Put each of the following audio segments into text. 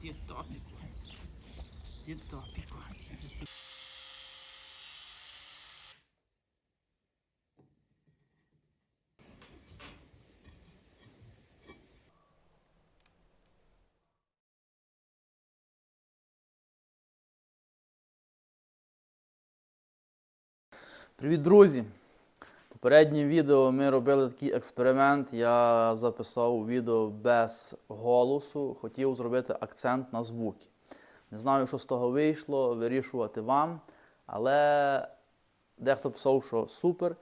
Ті топіку. Ті топіку. Ті сі- Привіт, друзі! Попереднє відео ми робили такий експеримент. Я записав відео без голосу, хотів зробити акцент на звуки. Не знаю, що з того вийшло, вирішувати вам. Але дехто писав, що супер,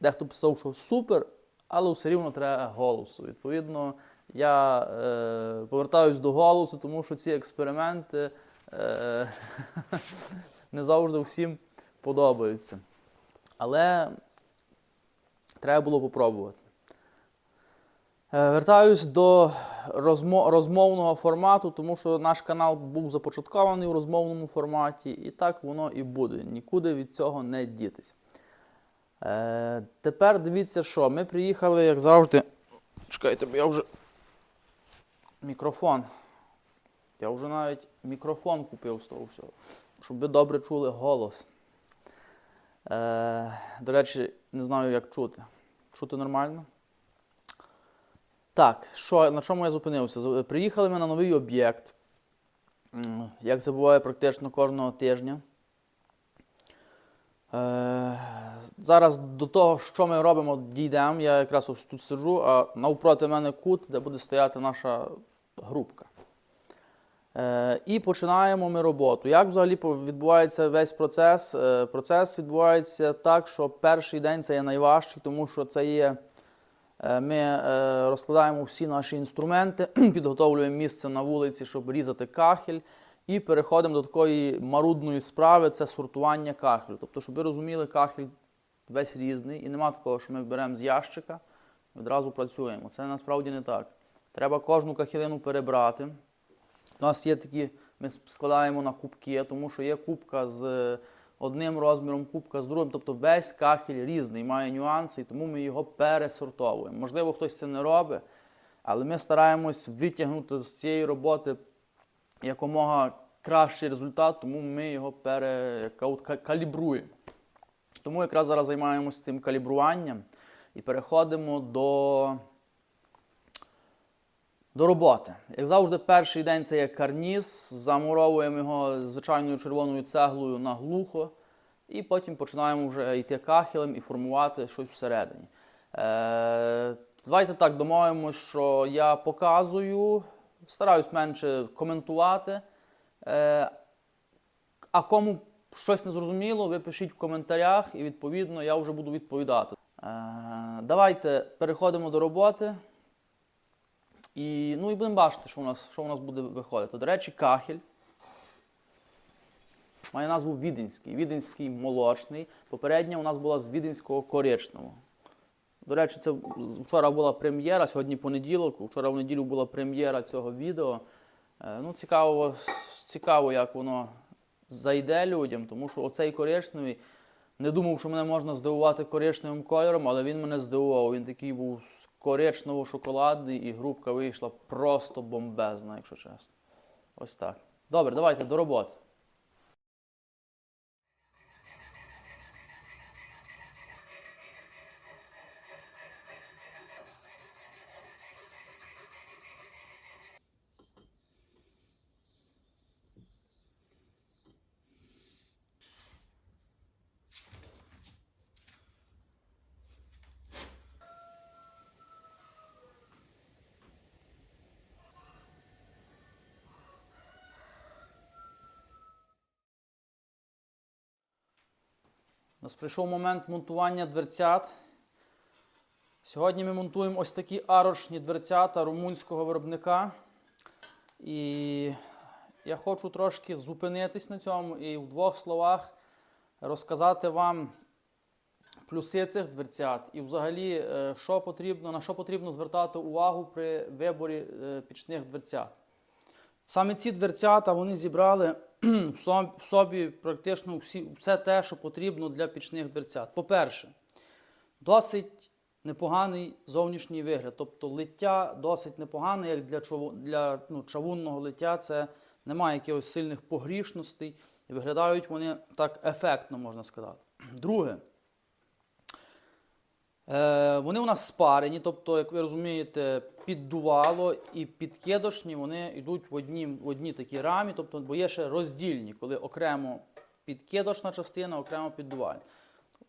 дехто писав, що супер, але все рівно треба голосу. Відповідно, я е, повертаюсь до голосу, тому що ці експерименти е, не завжди всім подобаються. Але треба було попробувати. Е, Вертаюсь до розмо- розмовного формату, тому що наш канал був започаткований у розмовному форматі, і так воно і буде. Нікуди від цього не дітись. Е, тепер дивіться, що ми приїхали, як завжди. Чекайте, бо я вже мікрофон. Я вже навіть мікрофон купив з того всього, щоб ви добре чули голос. Е, до речі, не знаю, як чути. Чути нормально? Так, що, на чому я зупинився? Приїхали ми на новий об'єкт. Як це буває практично кожного тижня. Е, зараз до того, що ми робимо, дійдемо. Я якраз ось тут сиджу, а навпроти мене кут, де буде стояти наша групка. Е, і починаємо ми роботу. Як взагалі відбувається весь процес? Е, процес відбувається так, що перший день це є найважчий, тому що це є. е, Ми розкладаємо всі наші інструменти, підготовлюємо місце на вулиці, щоб різати кахель, і переходимо до такої марудної справи це сортування кахелю. Тобто, щоб ви розуміли, кахель весь різний, і нема такого, що ми беремо з ящика і одразу працюємо. Це насправді не так. Треба кожну кахелину перебрати. У нас є такі, ми складаємо на кубки, тому що є кубка з одним розміром, кубка з другим. Тобто весь кахель різний, має нюанси, і тому ми його пересортовуємо. Можливо, хтось це не робить, але ми стараємось витягнути з цієї роботи якомога кращий результат, тому ми його пере, як кажуть, ка- калібруємо. Тому якраз зараз займаємося цим калібруванням і переходимо до до роботи. Як завжди, перший день це є карніз, замуровуємо його звичайною червоною цеглою на глухо, і потім починаємо вже йти кахелем і формувати щось всередині. Е, давайте так домовимося, що я показую, стараюсь менше коментувати. Е, а кому щось не зрозуміло, ви пишіть в коментарях, і відповідно я вже буду відповідати. Е, давайте переходимо до роботи. І, ну, і будемо бачити, що у нас, що у нас буде виходити. До речі, кахель має назву Віденський. Віденський молочний. Попередня у нас була з Віденського коричневого. До речі, це вчора була прем'єра, сьогодні понеділок. Вчора в неділю була прем'єра цього відео. Е, Ну, цікаво, цікаво, як воно зайде людям, тому що оцей коричневий. Не думав, що мене можна здивувати коричневим кольором, але він мене здивував. Він такий був коричнево-шоколадний, і грубка вийшла просто бомбезна, якщо чесно. Ось так. Добре, давайте до роботи. У нас прийшов момент монтування дверцят. Сьогодні ми монтуємо ось такі арошні дверцята румунського виробника. І я хочу трошки зупинитись на цьому і в двох словах розказати вам плюси цих дверцят і взагалі, е, що потрібно, на що потрібно звертати увагу при виборі е, пічних дверцят. Саме ці дверцята вони зібрали в собі практично всі, все те, що потрібно для пічних дверцят. По-перше, досить непоганий зовнішній вигляд. Тобто лиття досить непогане, як для, для ну, чавунного лиття. Це немає якихось сильних погрішностей. І виглядають вони так ефектно, можна сказати. Друге. Е, вони у нас спарені, тобто, як ви розумієте, піддувало і підкидошні вони йдуть в одній, в одній такій рамі, тобто, бо є ще роздільні, коли окремо підкидошна частина, окремо піддувальна.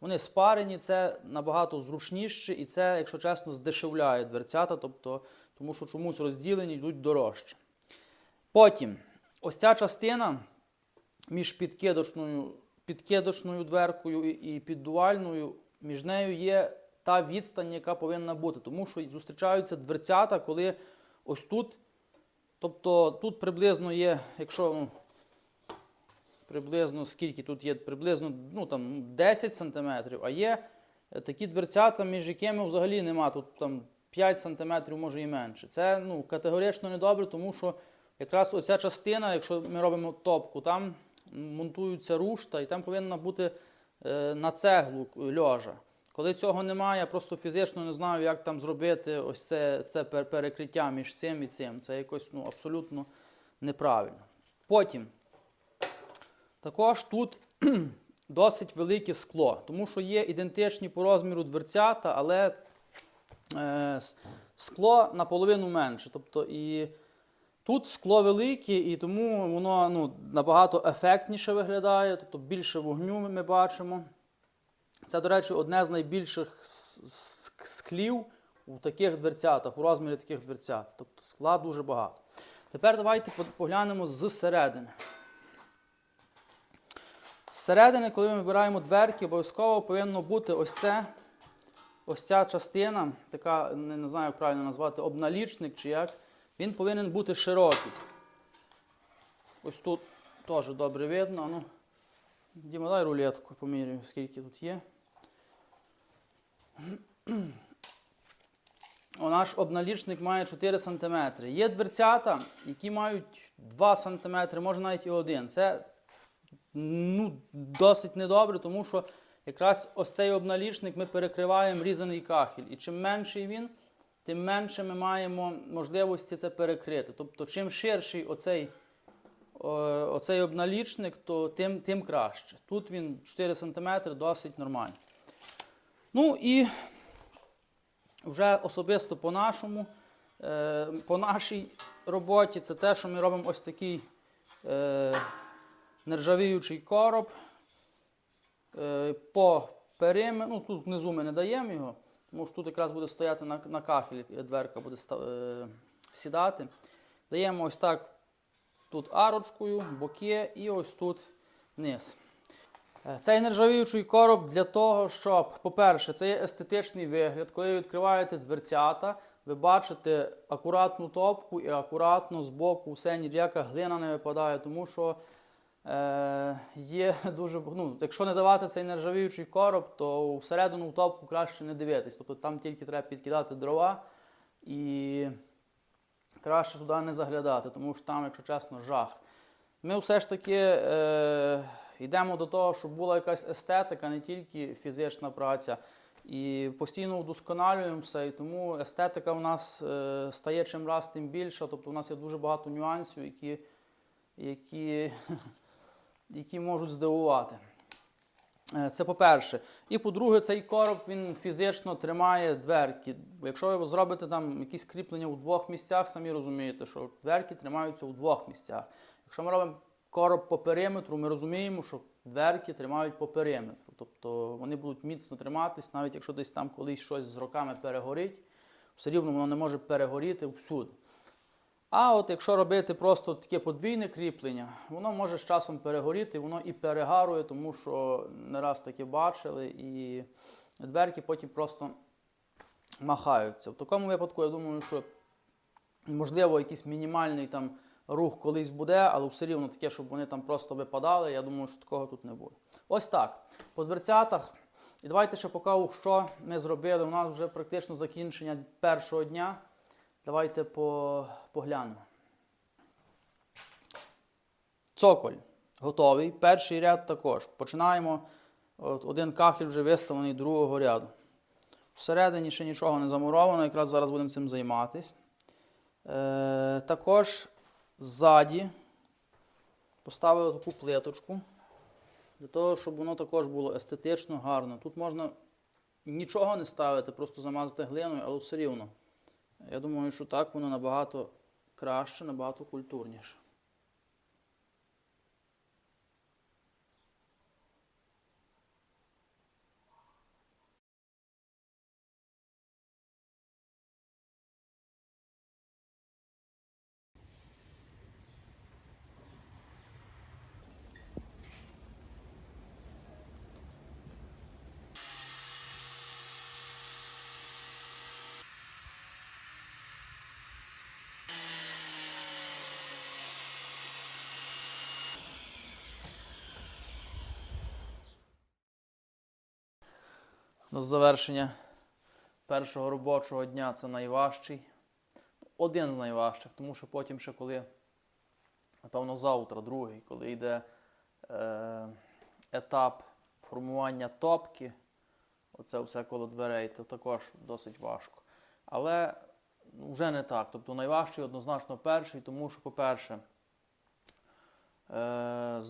Вони спарені, це набагато зручніше, і це, якщо чесно, здешевляє дверцята, тобто, тому що чомусь розділені йдуть дорожче. Потім, ось ця частина між підкидошною, підкидошною дверкою і піддувальною, між нею є та відстань, яка повинна бути. Тому що зустрічаються дверцята, коли ось тут, тобто тут приблизно є, якщо ну, приблизно скільки тут є, приблизно ну, там, 10 см, а є е, такі дверцята, між якими взагалі нема, тут там 5 см, може і менше. Це ну, категорично недобре, тому що якраз оця частина, якщо ми робимо топку, там монтуються рушта, і там повинна бути е, на цеглу льожа. Коли цього немає, я просто фізично не знаю, як там зробити ось це, це перекриття між цим і цим. Це якось ну, абсолютно неправильно. Потім також тут досить велике скло, тому що є ідентичні по розміру дверцята, але е, скло наполовину менше. Тобто і тут скло велике, і тому воно ну, набагато ефектніше виглядає, тобто більше вогню ми- бачимо. Це, до речі, одне з найбільших склів у таких дверцятах, у розмірі таких дверцят. Тобто скла дуже багато. Тепер давайте по- поглянемо зсередини. Зсередини, коли ми вибираємо дверки, обов'язково повинно бути ось це, ось ця частина, така, не, знаю, як правильно назвати, обналічник чи як. Він повинен бути широкий. Ось тут теж добре видно. Ну, Діма, дай рулетку поміряю, скільки тут є. Наш обналічник має 4 см. Є дверцята, які мають 2 см, може навіть і 1. Це ну, досить недобре, тому що якраз ось цей обналічник ми перекриваємо різаний кахель. І чим менший він, тим менше ми маємо можливості це перекрити. Тобто, чим ширший оцей, оцей обналічник, то тим, тим краще. Тут він 4 см досить нормально. Ну і вже особисто по нашому, е, по нашій роботі, це те, що ми робимо ось такий е, нержавіючий короб. Е, по периметру, ну тут внизу ми не даємо його, тому що тут якраз буде стояти на, на кахелі, дверка буде сідати. Даємо ось так тут арочкою, боки і ось тут вниз. Е, Цей нержавіючий короб для того, щоб, по-перше, це є естетичний вигляд. Коли ви відкриваєте дверцята, ви бачите акуратну топку і акуратно з боку все ніяка глина не випадає, тому що е, є дуже. Ну, якщо не давати цей нержавіючий короб, то всередину топку краще не дивитись. Тобто там тільки треба підкидати дрова і краще туди не заглядати, тому що там, якщо чесно, жах. Ми все ж таки е, йдемо до того, щоб була якась естетика, не тільки фізична праця. І постійно вдосконалюємося, і тому естетика в нас е, стає чим раз тим більше. Тобто у нас є дуже багато нюансів, які, які, які можуть здивувати. Е, Це по-перше. І по-друге, цей короб він фізично тримає дверки. Якщо ви зробите там якісь кріплення у двох місцях, самі розумієте, що дверки тримаються у двох місцях. Якщо ми робимо короб по периметру, ми розуміємо, що дверки тримають по периметру. Тобто вони будуть міцно триматись, навіть якщо десь там колись щось з роками перегорить, все рівно воно не може перегоріти всюди. А от якщо робити просто таке подвійне кріплення, воно може з часом перегоріти, воно і перегарує, тому що не раз таке бачили, і дверки потім просто махаються. В такому випадку, я думаю, що можливо якийсь мінімальний там рух колись буде, але все рівно таке, щоб вони там просто випадали, я думаю, що такого тут не буде. Ось так. По дверцятах. І давайте ще покажу, що ми зробили. У нас вже практично закінчення першого дня. Давайте по, поглянемо. Цоколь готовий. Перший ряд також. Починаємо. От один кахель вже виставлений другого ряду. Всередині ще нічого не замуровано, якраз зараз будемо цим займатись. Е, також ззаді поставили таку плиточку, для того, щоб воно також було естетично гарно. Тут можна нічого не ставити, просто замазати глиною, але все рівно. Я думаю, що так воно набагато краще, набагато культурніше. До завершення першого робочого дня це найважчий. Один з найважчих, тому що потім ще коли, напевно, завтра, другий, коли йде е, етап формування топки, оце все коло дверей, то також досить важко. Але ну, вже не так. Тобто найважчий однозначно перший, тому що, по-перше, е,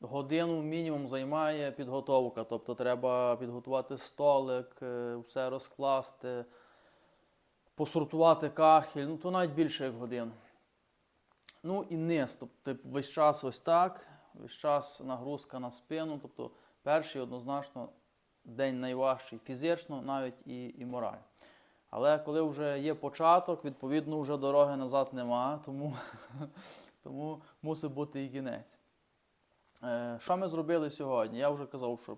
годину мінімум займає підготовка. Тобто треба підготувати столик, е, все розкласти, посортувати кахель, ну то навіть більше як годину. Ну і низ, тобто весь час ось так, весь час нагрузка на спину. Тобто перший однозначно день найважчий фізично, навіть і, і морально. Але коли вже є початок, відповідно вже дороги назад нема, тому, тому мусить бути і кінець. Е, Що ми зробили сьогодні? Я вже казав, що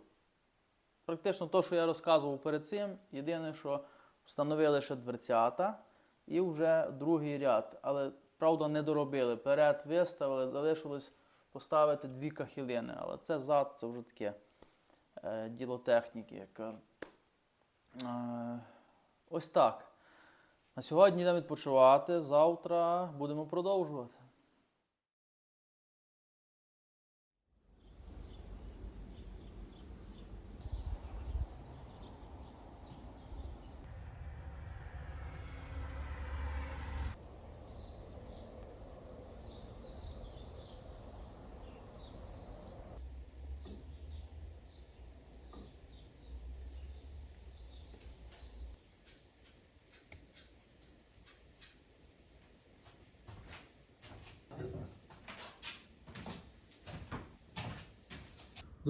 практично те, що я розказував перед цим, єдине, що встановили ще дверцята і вже другий ряд. Але, правда, не доробили. Перед виставили, залишилось поставити дві кахілини. Але це зад, це вже таке е, діло техніки, як. Е, ось так. На сьогодні йдемо відпочивати. Завтра будемо продовжувати.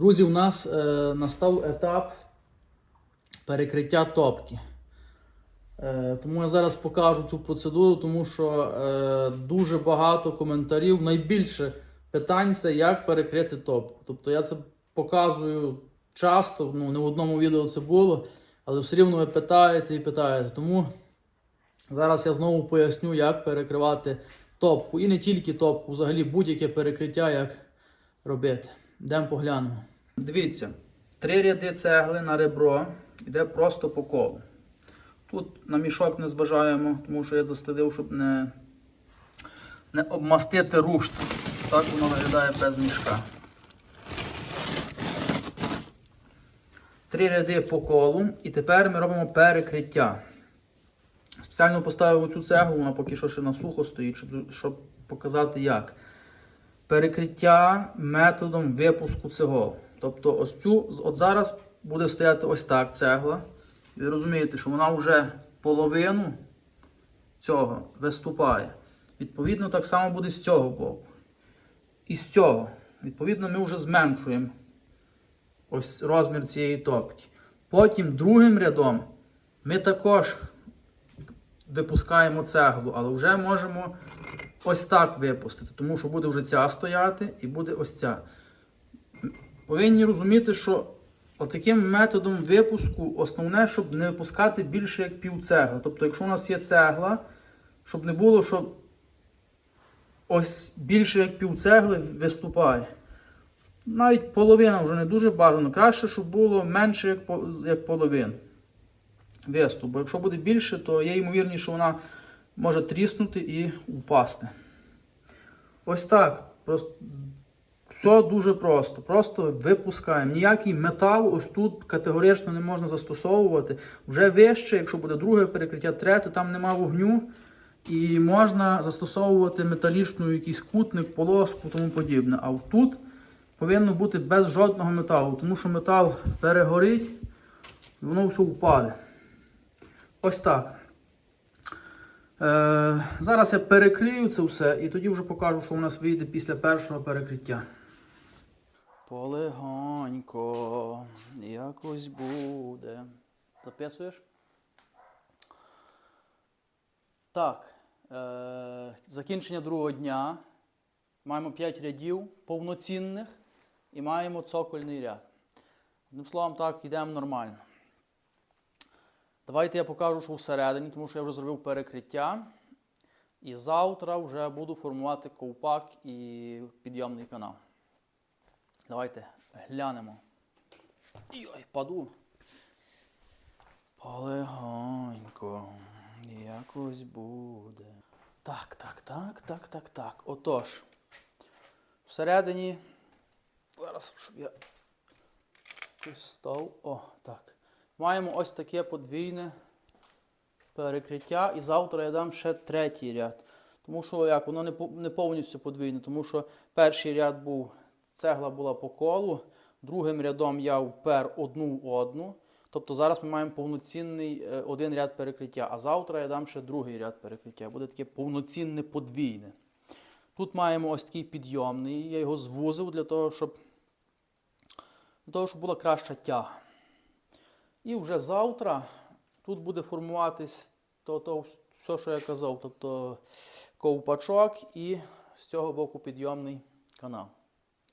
Друзі, у нас е, настав етап перекриття топки. Е, тому я зараз покажу цю процедуру, тому що е, дуже багато коментарів. Найбільше питань це як перекрити топку. Тобто я це показую часто, ну не в одному відео це було, але все рівно ви питаєте і питаєте. Тому зараз я знову поясню, як перекривати топку. І не тільки топку, взагалі будь-яке перекриття, як робити. Йдемо поглянемо. Дивіться, три ряди цегли на ребро йде просто по колу. Тут на мішок не зважаємо, тому що я застелив, щоб не, не обмастити рушту. Так воно виглядає без мішка. Три ряди по колу. І тепер ми робимо перекриття. Спеціально поставив цю цеглу, вона поки що ще на сухо стоїть, щоб, щоб показати як. Перекриття методом випуску цегол. Тобто, ось цю, от зараз буде стояти ось так цегла. Ви розумієте, що вона вже половину цього виступає. Відповідно, так само буде з цього боку. І з цього. Відповідно, ми вже зменшуємо ось розмір цієї топки. Потім другим рядом ми також випускаємо цеглу, але вже можемо ось так випустити, тому що буде вже ця стояти і буде ось ця. Повинні розуміти, що отаким методом випуску основне, щоб не випускати більше як пів цегла. Тобто, якщо у нас є цегла, щоб не було, що ось більше як пів цегли виступає. Навіть половина вже не дуже бажано. Краще, щоб було менше як, як половина виступ. Якщо буде більше, то є ймовірність, що вона може тріснути і упасти. Ось так. Просто Все дуже просто. Просто випускаємо. Ніякий метал ось тут категорично не можна застосовувати. Вже вище, якщо буде друге перекриття, третє, там нема вогню. І можна застосовувати металічну якийсь кутник, полоску тому подібне. А тут повинно бути без жодного металу, тому що метал перегорить і воно все впаде. Ось так. Е, зараз я перекрию це все і тоді вже покажу, що у нас вийде після першого перекриття. Полегонько, якось буде. Записуєш? Так. Е, закінчення другого дня. Маємо 5 рядів повноцінних і маємо цокольний ряд. Одним словом, так, йдемо нормально. Давайте я покажу, що всередині, тому що я вже зробив перекриття. І завтра вже буду формувати ковпак і підйомний канал. Давайте глянемо. Йой, паду. Полегонько. Якось буде. Так, так, так, так, так, так. Отож. Всередині. Зараз, щоб я став. О, так. Маємо ось таке подвійне перекриття. І завтра я дам ще третій ряд. Тому що як, воно не, не повністю подвійне, тому що перший ряд був, цегла була по колу, другим рядом я впер одну в одну. Тобто зараз ми маємо повноцінний е, один ряд перекриття, а завтра я дам ще другий ряд перекриття. Буде таке повноцінне подвійне. Тут маємо ось такий підйомний, я його звузив для того, щоб, для того, щоб була краща тяга. І вже завтра тут буде формуватись то, то все, що я казав, тобто ковпачок і з цього боку підйомний канал.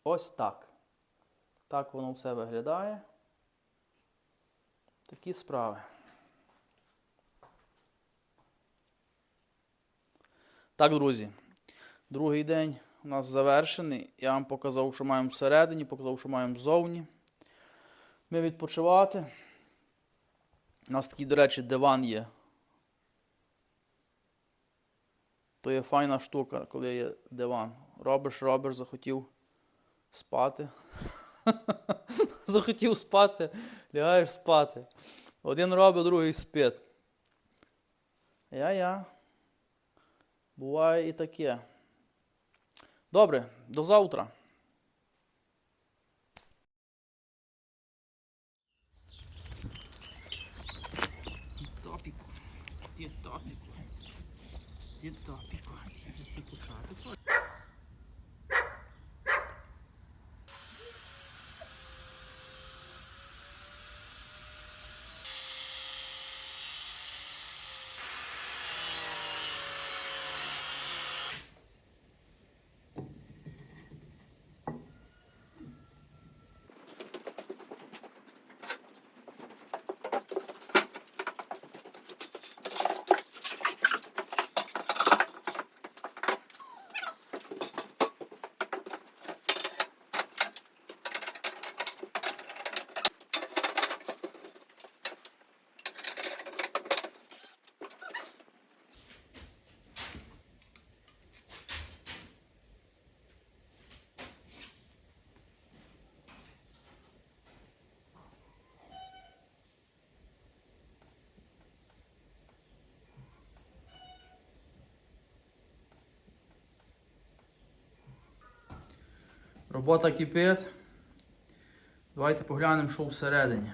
Ось так. Так воно все виглядає. Такі справи. Так, друзі, другий день у нас завершений. Я вам показав, що маємо всередині, показав, що маємо ззовні. Ми відпочивати. У нас такий, до речі, диван є. То є файна штука, коли є диван. Робиш, робиш, захотів спати. захотів спати, лягаєш спати. Один робить, другий спить. Я-я. Буває і таке. Добре, до завтра. Робота кипить. Давайте поглянемо, що всередині.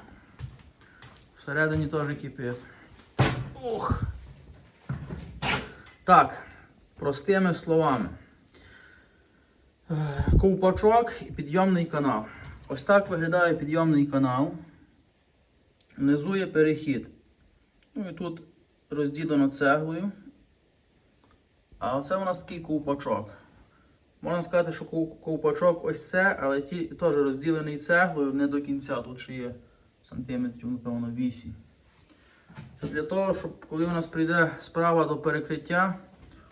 Всередині теж кипить. Ух. Так, простими словами. Е, Ковпачок і підйомний канал. Ось так виглядає підйомний канал. Внизу є перехід. Ну і тут розділено цеглою. А оце у нас такий ковпачок. Можна сказати, що ковпачок ось це, але ті, теж розділений цеглою не до кінця. Тут ще є сантиметрів, напевно, 8. Це для того, щоб коли у нас прийде справа до перекриття,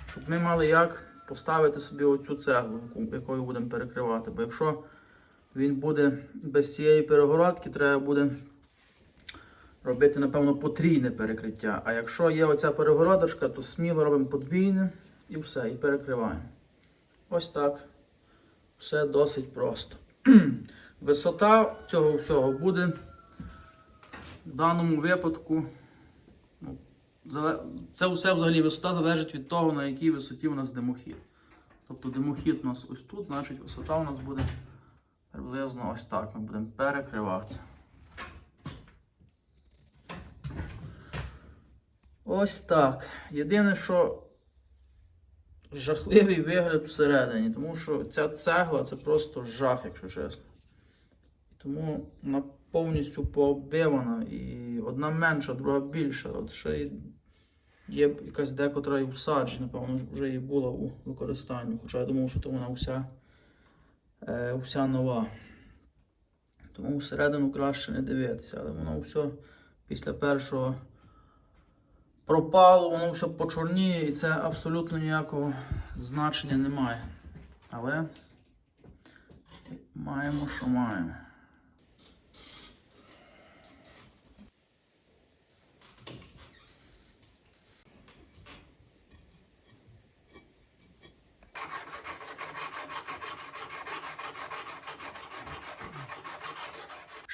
щоб ми мали як поставити собі оцю цеглу, якою будемо перекривати. Бо якщо він буде без цієї перегородки, треба буде робити, напевно, потрійне перекриття. А якщо є оця перегородочка, то сміло робимо подвійне і все, і перекриваємо. Ось так. все досить просто. Висота цього всього буде в даному випадку. ну, Це все взагалі висота залежить від того, на якій висоті у нас димохід. Тобто димохід у нас ось тут, значить висота у нас буде приблизно ось так. Ми будемо перекривати. Ось так. Єдине, що жахливий вигляд всередині, тому що ця цегла це просто жах, якщо чесно. Тому вона повністю пооббивана і одна менша, друга більша. От ще є якась декотра і всаджена, напевно, вже і була у використанні. Хоча я думав, що то вона вся, е, вся нова. Тому всередину краще не дивитися, але воно все після першого пропало, воно все почорніє і це абсолютно ніякого значення не має. Але маємо, що маємо.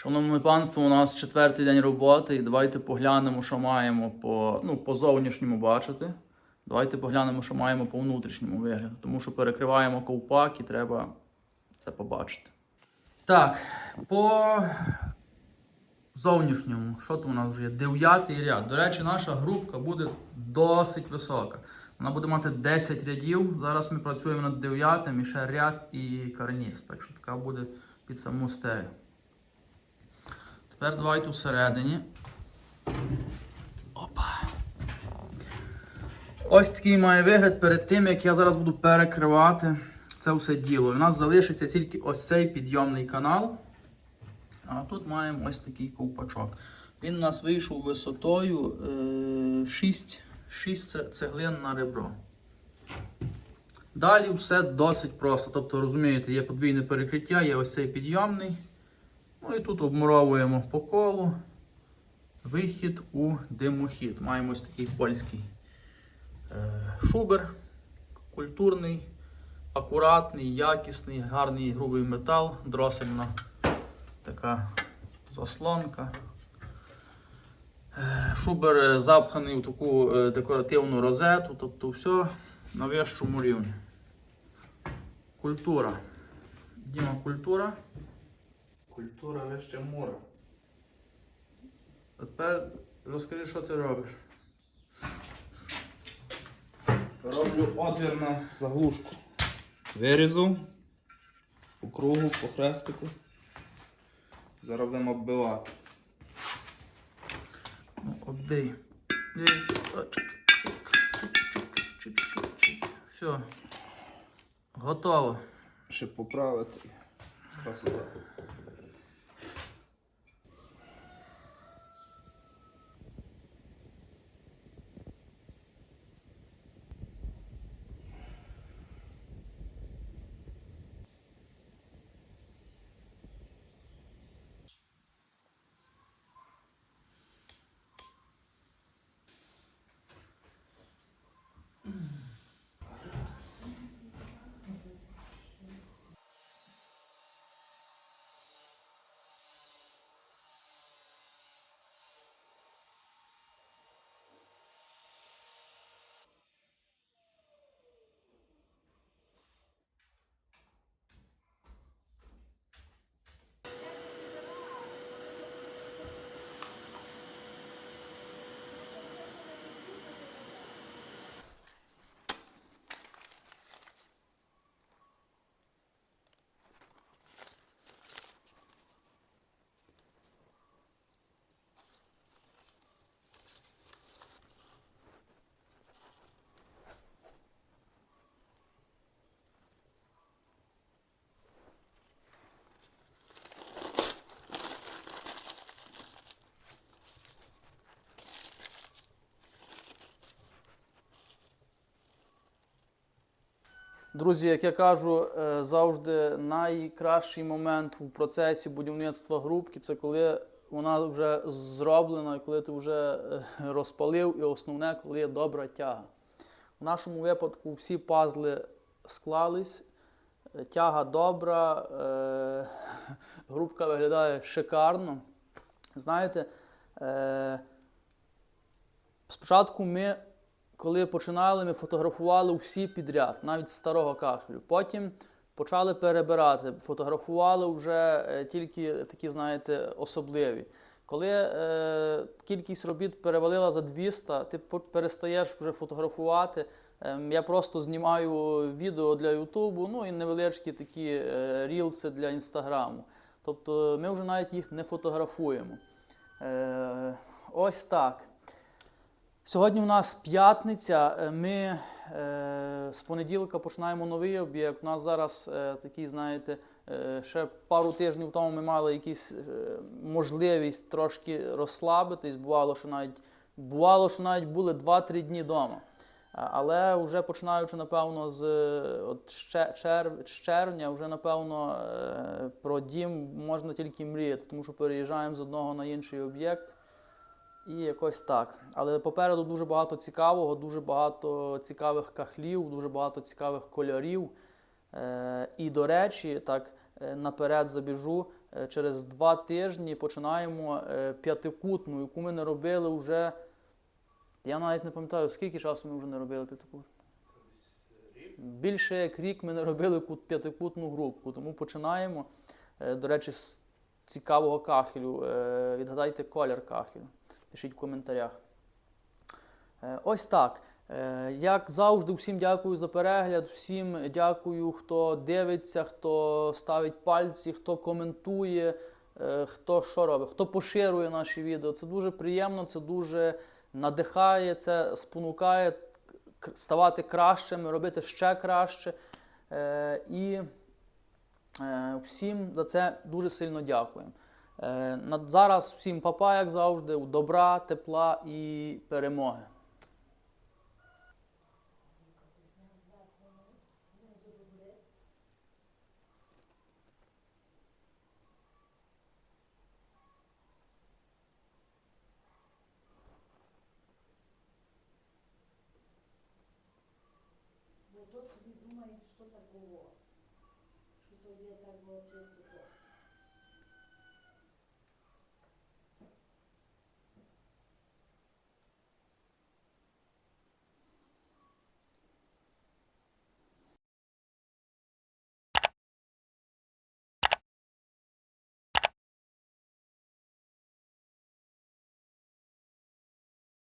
Шановне панство, у нас четвертий день роботи, і давайте поглянемо, що маємо по, ну, по зовнішньому бачити. Давайте поглянемо, що маємо по внутрішньому вигляду, тому що перекриваємо ковпак і треба це побачити. Так, по зовнішньому, що там у нас вже є? Дев'ятий ряд. До речі, наша групка буде досить висока. Вона буде мати 10 рядів. Зараз ми працюємо над дев'ятим і ще ряд і карніз. Так що така буде під саму стелю. Тепер давайте всередині. Опа. Ось такий має вигляд перед тим, як я зараз буду перекривати це все діло. У нас залишиться тільки ось цей підйомний канал. А тут маємо ось такий ковпачок. Він у нас вийшов висотою е, 6, 6 цеглин на ребро. Далі все досить просто. Тобто, розумієте, є подвійне перекриття, є ось цей підйомний. Ну і тут обмуровуємо по колу вихід у димохід. Маємо ось такий польський е, шубер, культурний, акуратний, якісний, гарний грубий метал, дросельна така заслонка. Е, Шубер запханий у таку е, декоративну розету, тобто все на вищому рівні. Культура. Діма, культура. Культура вище мура. А Тепер розкажи, що ти робиш. Роблю отвір на заглушку. Вирізу по кругу, по хрестику. Зараз будемо оббивати. Ну, оббий. Все. Готово. Ще поправити. Красота. Друзі, як я кажу, е, завжди найкращий момент у процесі будівництва грубки це коли вона вже зроблена, коли ти вже е, розпалив, і основне, коли є добра тяга. В нашому випадку всі пазли склались. Е, Тяга добра, грубка виглядає шикарно. Знаєте, спочатку ми, коли починали, ми фотографували всі підряд, навіть старого кахелю. Потім почали перебирати, фотографували вже е, тільки такі, знаєте, особливі. Коли е, кількість робіт перевалила за 200, ти перестаєш вже фотографувати. Ем, Я просто знімаю відео для Ютубу, ну і невеличкі такі е, рілси для інстаграму. Тобто ми вже навіть їх не фотографуємо. Е, ось так. Сьогодні у нас п'ятниця. Е, Ми е, з понеділка починаємо новий об'єкт. У нас зараз е, такий, знаєте, е, ще пару тижнів тому ми мали якісь е, можливість трошки розслабитись. Бувало, що навіть бувало, що навіть були 2-3 дні вдома. Але вже починаючи, напевно, з е, от ще- чер- з червня, вже напевно е, про дім можна тільки мріяти, тому що переїжджаємо з одного на інший об'єкт. І якось так. Але попереду дуже багато цікавого, дуже багато цікавих кахлів, дуже багато цікавих кольорів. Е, і, до речі, так е, наперед забіжу, е, через два тижні починаємо п'ятикутну, яку ми не робили вже. Я навіть не пам'ятаю, скільки часу ми вже не робили п'ятикутну. Більше як рік ми не робили п'ятикутну групку, тому починаємо. До речі, з цікавого кахелю. Відгадайте колір кахелю. Пишіть в коментарях. Е, Ось так. Е, Як завжди, всім дякую за перегляд, всім дякую, хто дивиться, хто ставить пальці, хто коментує, е, хто що робить, хто поширює наші відео. Це дуже приємно, це дуже надихає, це спонукає ставати кращими, робити ще краще. І всім за це дуже сильно дякуємо. Е, Зараз всім папа, як завжди, добра, тепла і перемоги.